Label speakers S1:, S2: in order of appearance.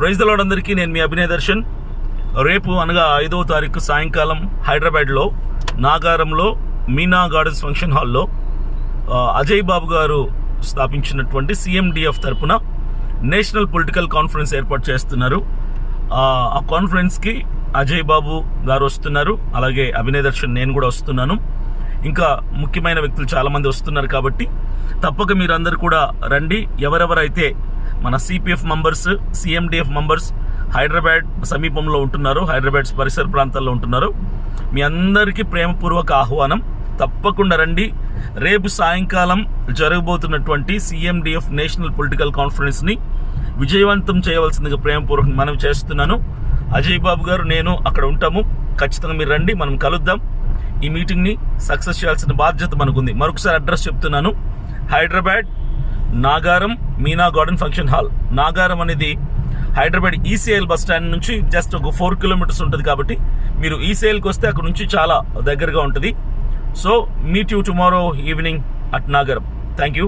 S1: Praise అందరికీ నేను మీ అభినయ దర్శన్. రేపు అనగా ఐదవ తారీఖు సాయంకాలం హైదరాబాద్లో నాగారంలో మీనా గార్డెన్స్ ఫంక్షన్ హాల్లో అజయ్ బాబు గారు స్థాపించినటువంటి సిఎండిఎఫ్ తరపున నేషనల్ పొలిటికల్ కాన్ఫరెన్స్ ఏర్పాటు చేస్తున్నారు. ఆ కాన్ఫరెన్స్కి అజయ్ బాబు గారు వస్తున్నారు. అలాగే అభినయ దర్శన్ నేను కూడా వస్తున్నాను. ఇంకా ముఖ్యమైన వ్యక్తులు చాలామంది వస్తున్నారు కాబట్టి తప్పక మీరందరూ కూడా రండి. ఎవరెవరైతే మన CPF members CMDF members Hyderabad సమీపంలో ఉంటున్నారు హైదరాబాద్ పరిసర ప్రాంతాల్లో ఉంటున్నారు. మీ అందరికీ ప్రేమపూర్వక ఆహ్వానం. తప్పకుండా రండి. రేపు సాయంకాలం జరగబోతున్నటువంటి సిఎండిఎఫ్ నేషనల్ పొలిటికల్ కాన్ఫరెన్స్ని విజయవంతం చేయవలసిందిగా ప్రేమపూర్వకంగా మనం చేస్తున్నాను. అజయ్ బాబు గారు నేను అక్కడ ఉంటాము. ఖచ్చితంగా మీరు రండి మనం కలుద్దాం. ఈ మీటింగ్ని సక్సెస్ చేయాల్సిన బాధ్యత మనకుంది. మరొకసారి అడ్రస్ చెప్తున్నాను. Hyderabad Nagaram Meena garden function hall. Nagaram అనేది హైదరాబాద్ ఈసీఎల్ బస్ స్టాండ్ నుంచి జస్ట్ ఒక ఫోర్ కిలోమీటర్స్ ఉంటుంది కాబట్టి మీరు ఈసీఎల్కి వస్తే అక్కడ నుంచి చాలా దగ్గరగా ఉంటుంది. So meet you tomorrow evening at Nagaram thank you